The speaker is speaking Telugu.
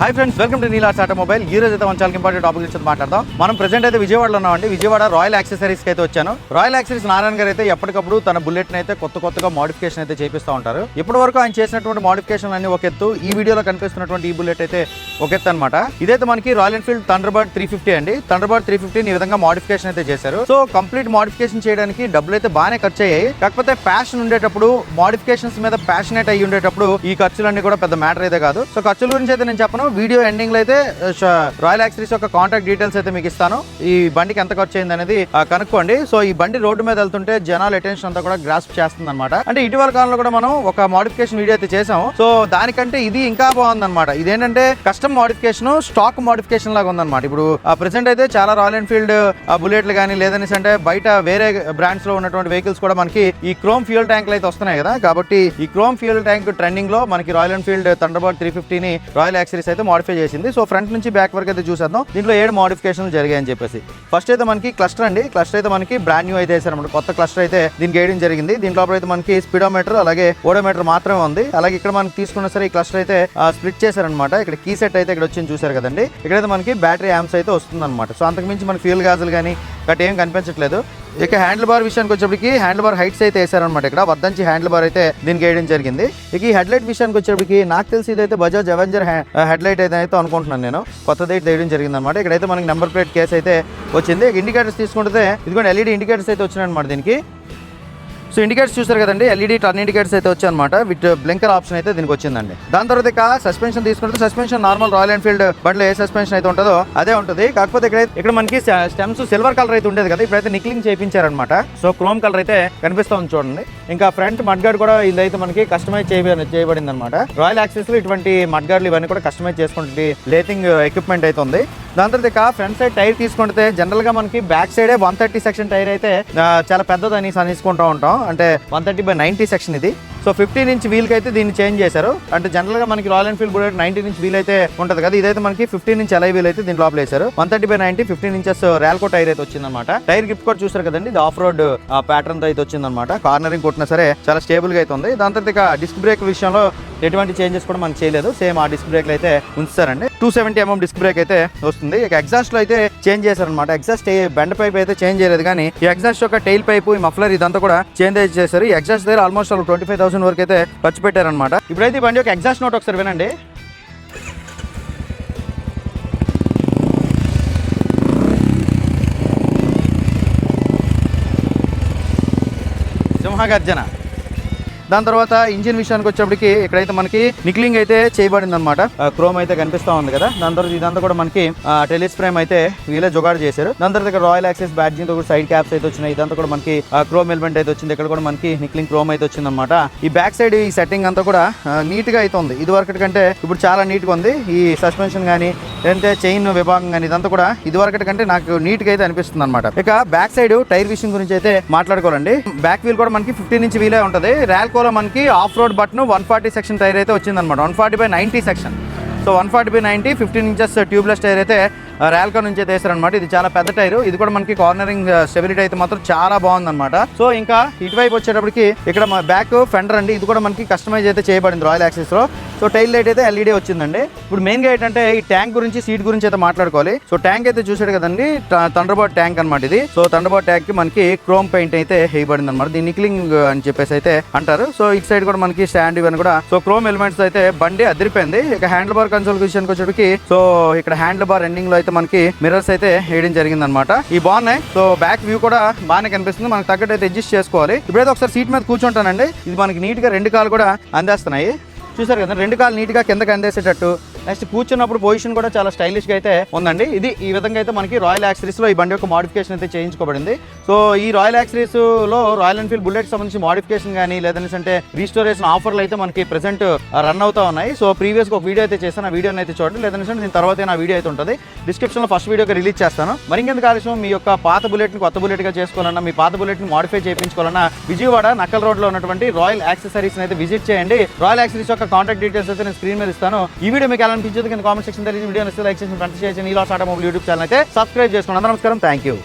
Hi friends welcome to Neela's automobile ఈ రోజు అయితే మన చాలా ఇంపార్టెంట్ టాపిక్ గురించి మాట్లాడదాం. మనం ప్రెసెంట్ అయితే విజయవాడలో ఉన్నామండి. విజయవాడ రాయల్ యాక్సెసరీస్కి అయితే వచ్చాను. రాయల్ యాక్సెసరీస్ నారాయణ గారు అయితే ఎప్పటికప్పుడు తన బుల్లెట్ అయితే కొత్త కొత్తగా మోడిఫికేషన్ అయితే చేపిస్తూ ఉంటారు. ఇప్పటి వరకు ఆయన చేసినటువంటి మోడిఫికేషన్ అన్ని ఒక ఎత్తు. ఈ వీడియోలో కనిపిస్తున్నటువంటి ఈ బుల్లెట్ అయితే ఒక ఎత్తు అనమాట ఇదైతే మనకి Royal Enfield Thunderbird three fifty అండి. థండర్బర్డ్ త్రీ ఫిఫ్టీ ఈ విధంగా మోడిఫికేషన్ అయితే చేశారు. సో కంప్లీట్ మోడిఫికేషన్ చేయడానికి డబ్బులు అయితే బాగానే ఖర్చు అయ్యాయి. కాకపోతే ప్యాషన్ ఉండేటప్పుడు మోడిఫికేషన్స్ మీద ప్యాషనేట్ అయ్యి ఉండేటప్పుడు ఈ ఖర్చులన్నీ కూడా పెద్ద మ్యాటర్ అయితే కాదు. సో ఖర్చుల గురించి అయితే నేను చెప్పను. వీడియో ఎండింగ్లో అయితే రాయల్ యాక్సరీస్ యొక్క కాంటాక్ట్ డీటెయిల్స్ అయితే మీకు ఇస్తాను. ఈ బండికి ఎంత ఖర్చు అయింది అనేది ఆ, కనుక్కోండి. సో ఈ బండి రోడ్డు మీద వెళ్తుంటే జనాల అటెన్షన్ అంతా కూడా గ్రాస్ప్ చేస్తుంది అనమాట అంటే ఇటీవల కాలంలో కూడా మనం ఒక మోడిఫికేషన్ వీడియో అయితే చేసాము సో దానికంటే ఇది ఇంకా బాగుంది అనమాట ఇదేంటంటే కస్టమ్ మోడిఫికేషన్ స్టాక్ మోడిఫికేషన్ లాగా ఉందన్నమాట. ఇప్పుడు ప్రెసెంట్ అయితే చాలా రాయల్ ఎన్ఫీల్డ్ బుల్లెట్లు కానీ లేదనేసి అంటే బయట వేరే బ్రాండ్స్లో ఉన్నటువంటి వెహికల్స్ కూడా మనకి ఈ క్రోమ్ ఫ్యూయల్ ట్యాంక్లు అయితే వస్తున్నాయి కదా. కాబట్టి ఈ క్రోమ్ ఫ్యూయల్ ట్యాంక్ ట్రెండింగ్లో మనకి రాయల్ ఎన్ఫీల్డ్ థండర్బర్డ్ త్రీ ఫిఫ్టీని రాయల్ యాక్సరీస్ అయితే మోడిఫై చేసింది. సో ఫ్రంట్ నుంచి బ్యాక్ వరకు అయితే చూసేద్దాం. దీంట్లో ఏడు మోడిఫికేషన్లు జరిగాయని చెప్పేసి. ఫస్ట్ అయితే మనకి క్లస్టర్ అండి. క్లస్టర్ అయితే మనకి బ్రాండ్ న్యూ అయితే వేసారన్నమాట. కొత్త క్లస్టర్ అయితే దీనికి వేయడం జరిగింది. దీంట్లో అయితే మనకి స్పీడోమీటర్ అలాగే ఓడోమీటర్ మాత్రమే ఉంది. అలాగే ఇక్కడ మనకి తీసుకున్న సరే ఈ క్లస్టర్ అయితే స్ప్లిట్ చేశారనమాట ఇక్కడ కీ సెట్ అయితే ఇక్కడ వచ్చింది చూసారు కదండి. ఇక్కడైతే మనకి బ్యాటరీ యాంప్స్ అయితే వస్తుందన్నమాట. సో అంతకు మించి మనకి ఫ్యూల్ గాజులు కానీ గట్ ఏం కనిపించట్లేదు. ఇక హ్యాండిల్ బార్ విషయానికి వచ్చేప్పటికి హ్యాండిల్ బార్ హైట్స్ అయితే వేసారనమాట ఇక్కడ. వద్దంచి హ్యాండిల్ బార్ అయితే దీనికి వేయడం జరిగింది. ఇక ఈ హెడ్ లైట్ విషయానికి వచ్చేప్పటికి నాకు తెలిసి ఇదైతే బజాజ్ అవెంజర్ హెడ్ లైట్ అయితే అయితే అనుకుంటున్నాను నేను. కొత్తది అయితే వేయడం జరిగింది అనమాట ఇక్కడైతే మనకి నెంబర్ ప్లేట్ కేస్ అయితే వచ్చింది. ఇండికేటర్స్ తీసుకుంటే ఇదిగోండి ఎల్ఈడి ఇండికేటర్స్ అయితే వచ్చినాయి అనమాట దీనికి. సో ఇండికేటర్స్ చూసారు కదండి ఎల్ఈడి టర్న్ ఇండికేటర్స్ అయితే వచ్చాయన్నమాట. విత్ బ్లింకర్ ఆప్షన్ అయితే దీనికి వచ్చిందండి. దాని తర్వాత ఇక సస్పెన్షన్ తీసుకుంటే సస్పెన్షన్ నార్మల్ రాయల్ ఎన్ఫీల్డ్ బండ్లో ఏ సస్పెన్షన్ అయితే ఉంటుందో అదే ఉంటుంది. కాకపోతే ఇక్కడ ఇక్కడ మనకి స్టెమ్స్ సిల్వర్ కలర్ అయితే ఉండేది కదా ఇప్పుడైతే నిక్లింగ్ చేయించారనమాట సో క్రోమ్ కలర్ అయితే కనిపిస్తుంది చూడండి. ఇంకా ఫ్రంట్ మడ్గార్డ్ కూడా ఇదైతే మనకి కస్టమైజ్ చేయబడింది అనమాట రాయల్ యాక్సెస్లో ఇటువంటి మడ్గార్డ్లు ఇవన్నీ కూడా కస్టమైజ్ చేసుకుంటే లేతింగ్ ఎక్విప్మెంట్ అయితే ఉంది. దాని తర్వాత ఇక ఫ్రంట్ సైడ్ టైర్ తీసుకుంటే జనరల్గా మనకి బ్యాక్ సైడే వన్ థర్టీ సెక్షన్ టైర్ అయితే చాలా పెద్దదని అనేసుకుంటూ ఉంటాం. అంటే one thirty by ninety section ఇది. సో ఫిఫ్టీన్ ఇంచ్ వీల్ అయితే దీన్ని చేంజ్ చేశారు. అంటే జనరల్గా మనకి Royal Enfield Bullet nineteen inch wheel అయితే ఉంటుంది కదా. ఇదైతే మనకి ఫిఫ్టీన్ ఇంచ్ అలై వీల్ అయితే దీని లోపల వేశారు one thirty by ninety fifteen inches Ralco tyre అయితే వచ్చిందన్నమాట. టైర్ గ్రిప్ కూడా చూసారు కదండి ఇది ఆఫ్ రోడ్ ప్యాటర్న్తో అయితే వచ్చిందనమాట కార్నరింగ్ కొట్టినా సరే చాలా స్టేబుల్గా అయితే ఉంది. దాని తర్వాత డిస్క్ బ్రేక్ విషయంలో ఎటువంటి చేంజెస్ కూడా మనం చేయలేదు. సేమ్ ఆ డిస్క్ బ్రేక్లు అయితే ఉంచుతారండి. Two seventy MM disc brake అయితే వస్తుంది. ఇక ఎగ్జాస్ట్లో అయితే చేంజ్ చేశారనమాట ఎగ్జాస్ట్ బెండ్ పైప్ అయితే చేంజ్ చేయలేదు కానీ ఈ ఎగ్జాస్ట్ యొక్క టైల్ పైప్ ఈ మఫ్లర్ ఇదంతా కూడా చేంజ్ చేశారు. ఈ ఎగ్జాస్ట్ దగ్గర ఆల్మోస్ట్ ట్వంటీ ఫైవ్ థౌసండ్ వరకు అయితే ఖర్చు పెట్టారనమాట ఇప్పుడైతే ఈ బండి యొక్క ఎగ్జాస్ట్ నోట్ ఒకసారి వినండి. సింహగర్జన. దాని తర్వాత ఇంజిన్ విషయానికి వచ్చేప్పటికి ఇక్కడైతే మనకి నిక్లింగ్ అయితే చేయబడింది అనమాట క్రోమ్ అయితే కనిపిస్తా ఉంది కదా. దాని తర్వాత ఇదంతా కూడా మనకి టెలిస్ ఫ్రేమ్ అయితే వీళ్ళే జుగాడు చేశారు. దాని తర్వాత ఇక్కడ రాయల్ యాక్సెస్ బ్యాడ్జింగ్తో కూడా సైడ్ క్యాప్స్ అయితే వచ్చినాయి. ఇదంతా కూడా మనకి క్రోమ్ ఎలిమెంట్ అయితే వచ్చింది. ఇక్కడ కూడా మనకి నిక్లింగ్ క్రోమ్ అయితే వచ్చింది అనమాట ఈ బ్యాక్ సైడ్ ఈ సెట్టింగ్ అంతా కూడా నీట్గా అయితే ఉంది. ఇది వరకటి కంటే ఇప్పుడు చాలా నీట్గా ఉంది. ఈ సస్పెన్షన్ కానీ లేదంటే చైన్ విభాగం కానీ ఇదంతా కూడా ఇది వరకటి కంటే నాకు నీట్గా అయితే అనిపిస్తుంది అనమాట ఇక బ్యాక్ సైడ్ టైర్ విషయం గురించి అయితే మాట్లాడుకోవాలండి. బ్యాక్ వీల్ కూడా మనకి ఫిఫ్టీన్ ఇంచ్ వీలే ఉంటుంది. ర్యాల్కోలో మనకి ఆఫ్ రోడ్ బట్ను వన్ ఫార్టీ సెక్షన్ టైర్ అయితే వచ్చిందనమాట one forty by ninety section. So one forty by ninety fifteen inches tubeless tyre అయితే ర్యాల్కో నుంచి అయితే వేసారనమాట ఇది చాలా పెద్ద టైర్. ఇది కూడా మనకి కార్నరింగ్ స్టెబిలిటీ అయితే మాత్రం చాలా బాగుందన్నమాట. సో ఇంకా ఇటువైపు వచ్చేటప్పటికి ఇక్కడ మా బ్యాక్ ఫెండర్ అండి. ఇది కూడా మనకి కస్టమైజ్ అయితే చేయబడింది రాయల్ యాక్సెస్లో సో టైల్ లైట్ అయితే ఎల్ఈడి వచ్చిందండి. ఇప్పుడు మెయిన్గా ఏంటంటే ఈ ట్యాంక్ గురించి సీట్ గురించి అయితే మాట్లాడుకోవాలి. సో ట్యాంక్ అయితే చూసాడు కదండి తండర్బర్డ్ ట్యాంక్ అనమాట ఇది. సో తండ్రబాట్ ట్యాంక్కి మనకి క్రోమ్ పెయింట్ అయితే వేయబడింది అనమాట దీన్ని నిక్లింగ్ అని చెప్పేసి అయితే అంటారు. సో ఇటు సైడ్ కూడా మనకి స్టాండ్ ఇవన్నీ కూడా సో క్రోమ్ ఎలిమెంట్స్ అయితే బండి అదిరిపోయింది. ఇక హ్యాండిల్ బార్ కన్సోల్ విషయానికి వచ్చేటికి సో ఇక్కడ హ్యాండిల్ బార్ ఎండింగ్లో అయితే మనకి మిర్రర్స్ అయితే వేయడం జరిగింది అనమాట ఈ బాగున్నాయి. సో బ్యాక్ వ్యూ కూడా బాగానే కనిపిస్తుంది. మనకు తగ్గట్టు అయితే అడ్జస్ట్ చేసుకోవాలి. ఇప్పుడైతే ఒకసారి సీట్ మీద కూర్చుంటానండి. ఇది మనకి నీట్గా రెండు కాలు కూడా అందేస్తున్నాయి. చూసారు కదా రెండు కాలు నీట్గా కిందకి అందేసేటట్టు నెక్స్ట్ కూర్చున్నప్పుడు పొజిషన్ కూడా చాలా స్టైలిష్గా అయితే ఉందండి. ఇది ఈ విధంగా అయితే మనకి రాయల్ యాక్సరీస్లో ఈ బండి యొక్క మోడిఫికేషన్ అయితే చేయించుకోబడింది. సో ఈ రాయల్ యాక్సరీస్లో రాయల్ ఎన్ఫీల్డ్ బుల్లెట్ సంబంధించి మోడిఫికేషన్ కానీ లేదంటే అంటే రీస్టోరేషన్ ఆఫర్లు అయితే మనకి ప్రెసెంట్ రన్ uh, అవుతా ఉన్నాయి. సో ప్రీవియస్గా ఒక వీడియో అయితే చేస్తాను ఆ వీడియోని అయితే చూడండి. లేదంటే దీని తర్వాత నా వీడియో అయితే ఉంటుంది. డిస్క్రిప్షన్లో ఫస్ట్ వీడియోకి రిలీజ్ చేస్తాను. మరి ఇంకెందుకు ఆలస్యం? మీ యొక్క పాత బుల్లెట్ని కొత్త బుల్లెట్గా చేసుకోవాలన్నా మీ పాత బుల్లెట్ని మోడిఫై చేయించుకోవాలన్నా విజయవాడ నక్కల్ రోడ్లో ఉన్నటువంటి రాయల్ యాక్సెసరీస్ అయితే విజిట్ చేయండి. రాయల్ యాక్సెసరీస్ యొక్క కాంటాక్ట్ డీటెయిల్స్ అయితే నేను స్క్రీన్ మీద ఇస్తాను. ఈ వీడియో మీకు ఎలా అనిపించింది కానీ కామెంట్ సెక్షన్ తెలియదు వీడియో నచ్చితే లైక్ చేసి ఫ్రెండ్స్ చేసి నీలో ఆటోమొబైల్ యూట్యూబ్ ఛానల్ అయితే సబ్స్క్రైబ్ చేసుకోండి. అందరూ నమస్కారం. Thank you